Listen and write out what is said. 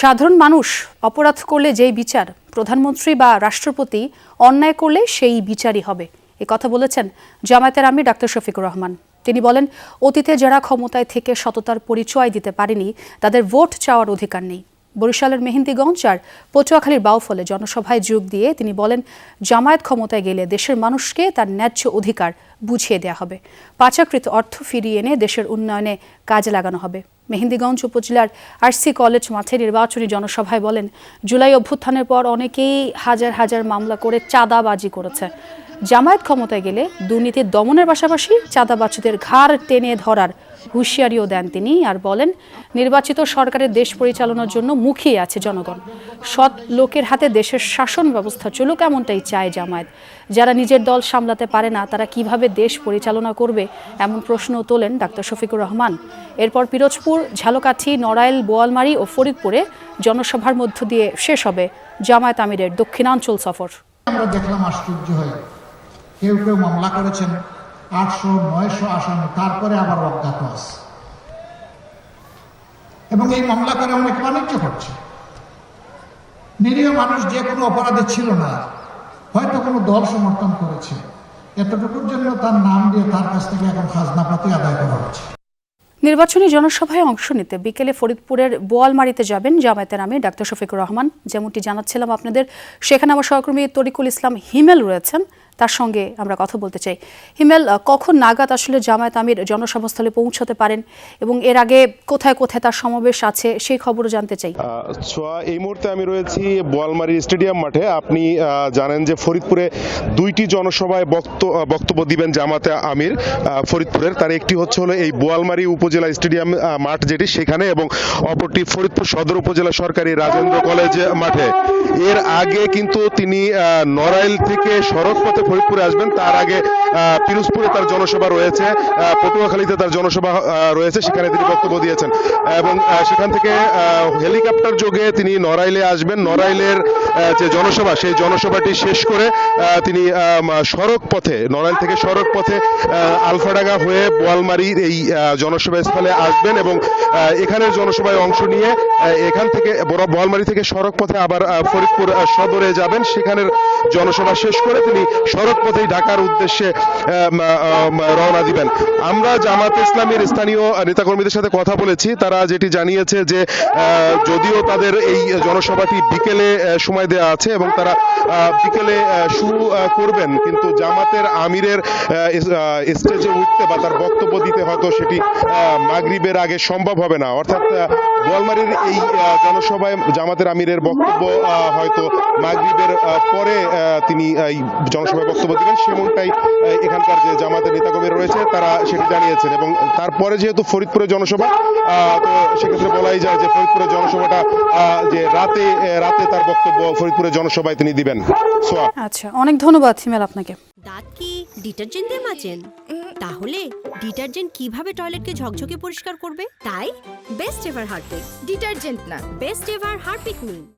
সাধারণ মানুষ অপরাধ করলে যেই বিচার প্রধানমন্ত্রী বা রাষ্ট্রপতি অন্যায় করলে সেই বিচারই হবে। এ কথা বলেছেন জামায়াতের আমি ডাক্তার শফিকুর রহমান। তিনি বলেন, অতীতে যারা ক্ষমতায় থেকে সততার পরিচয় দিতে পারেনি, তাদের ভোট চাওয়ার অধিকার নেই। বরিশালের মেহেন্দিগঞ্জ আর পটুয়াখালীর বাউফলে জনসভায় যোগ দিয়ে তিনি বলেন, জামায়াত ক্ষমতায় গেলে দেশের মানুষকে তার ন্যায্য অধিকার বুঝিয়ে দেওয়া হবে। পাচাকৃত অর্থ ফিরিয়ে এনে দেশের উন্নয়নে কাজে লাগানো হবে। মেহেন্দিগঞ্জ উপজেলার আরসি কলেজ মাঠে নির্বাচনী জনসভায় বলেন, জুলাই অভ্যুত্থানের পর অনেকেই হাজার হাজার মামলা করে চাঁদাবাজি করেছে। জামায়াত ক্ষমতায় গেলে দুর্নীতির দমনের পাশাপাশি চাঁদাবাজদের ঘাড় টেনে ধরার হুঁশিয়ারিও দেন তিনি আর বলেন, নির্বাচিত সরকারের দেশ পরিচালনার জন্য মুখিয়ে আছে জনগণ। সৎ লোকের হাতে দেশের শাসন ব্যবস্থা চলুক এমনটাই চায় জামায়াত। যারা নিজের দল সামলাতে পারে না, তারা কীভাবে দেশ পরিচালনা করবে এমন প্রশ্ন তোলেন ডাক্তার শফিকুর রহমান। এরপর পিরোজপুর, ঝালকাঠি, নড়াইল, বোয়ালমারি ও ফরিদপুরে জনসভার মধ্য দিয়ে শেষ হবে জামায়াত আমিরের দক্ষিণাঞ্চল সফর। আমরা দেখলাম আশ্চর্য হয়ে। কেউ কেউ মামলা করেছেন আটশো, নয়শো আসামি তারপরে আবার অজ্ঞাত আছে। এবং এই মামলা করে অনেক বাণিজ্য করছে। নিরীহ মানুষ যে কোনো অপরাধে ছিল না। হয়তো কোনো দল সমর্থন করেছে। এতটুকুর জন্য তার নাম দিয়ে তার কাছ থেকে এখন খাজনা পাতি আদায় করা হচ্ছে। নির্বাচনী জনসভায় অংশ নিতে বিকেলে ফরিদপুরের বোয়ালমারিতে যাবেন জামায়াতের আমির ডাক্তার শফিকুর রহমান। যেমনটি জানাচ্ছিলাম আপনাদের, সেখানে আমার সহকর্মী তরিকুল ইসলাম হিমেল রয়েছেন। তার সঙ্গে আমরা কথা বলতে চাই। হিমেল কখন নাগাদ আসলে জামায়াত আমির জনসভাস্থলে পৌঁছতে পারেন এবং এর আগে কোথায় কোথায় তার সমাবেশ আছে সেই খবরও জানতে চাই। এই মুহূর্তে আমি রয়েছি বোয়ালমারি স্টেডিয়াম মাঠে। আপনি জানেন যে ফরিদপুরে দুইটি জনসভায় বক্ত- বক্তব্য দিবেন জামাতে আমির। ফরিদপুরের তার একটি হচ্ছে হলো এই বোয়ালমারি উপজেলা স্টেডিয়াম মাঠ যেটি সেখানে এবং অপরটি ফরিদপুর সদর উপজেলা সরকারি রাজেন্দ্র কলেজ মাঠে। এর আগে কিন্তু তিনি নড়াইল থেকে সড়ক পথে ফরিদপুরে আসবেন। তার আগে পিরোজপুরে তার জনসভা রয়েছে পটুয়াখালীতে তার জনসভা রয়েছে, সেখানে তিনি বক্তব্য দিয়েছেন। এবং সেখান থেকে হেলিকপ্টার যোগে তিনি নড়াইলে আসবেন। নড়াইলের যে জনসভা, সেই জনসভাটি শেষ করে তিনি সড়ক পথে, নড়াইল থেকে সড়ক পথে আলফাডাঙ্গা হয়ে বোয়ালমারির এই জনসভা স্থলে আসবেন এবং এখানের জনসভায় অংশ নিয়ে এখান থেকে বোয়ালমারি থেকে সড়ক পথে আবার ফরিদপুর সদরে যাবেন। সেখানের জনসভা শেষ করে তিনি সড়ক পথেই ঢাকার উদ্দেশ্যে রওনা দিবেন। আমরা জামাত ইসলামের স্থানীয় নেতাকর্মীদের সাথে কথা বলেছি। তারা যেটি জানিয়েছে যে যদিও তাদের এই জনসভাটি বিকেলে সময় দেওয়া আছে এবং তারা বিকেলে শুরু করবেন। কিন্তু জামাতের আমিরের স্টেজে উঠতে বা তার বক্তব্য দিতে হয়তো সেটি মাগরিবের আগে সম্ভব হবে না। অর্থাৎ আহ, বোয়ালমারির এই জনসভায় জামাতের আমিরের বক্তব্য হয়তো মাগরিবের পরে তিনি এই জনসভায় বক্তব্য দিবেন। সেমনটাই এখানকার যে জামাতের নেতাকর্মী রয়েছে তারা সেটি জানিয়েছেন এবং তারপরে যেহেতু ফরিদপুরের জনসভা তো সেক্ষেত্রে বলাই যায় যে ফরিদপুরের জনসভাটা যে রাতে রাতে তার বক্তব্য ফরিদপুরের জনসভায় তিনি দিবেন। আচ্ছা অনেক ধন্যবাদ হিমেল আপনাকে। দাঁত কি ডিটারজেন্ট দিয়ে মাজেন? তাহলে ডিটারজেন্ট কীভাবে টয়লেটকে ঝকঝকে পরিষ্কার করবে? তাই বেস্ট এভার হারপিক ডিটারজেন্ট না বেস্ট এভার হারপিক নিন।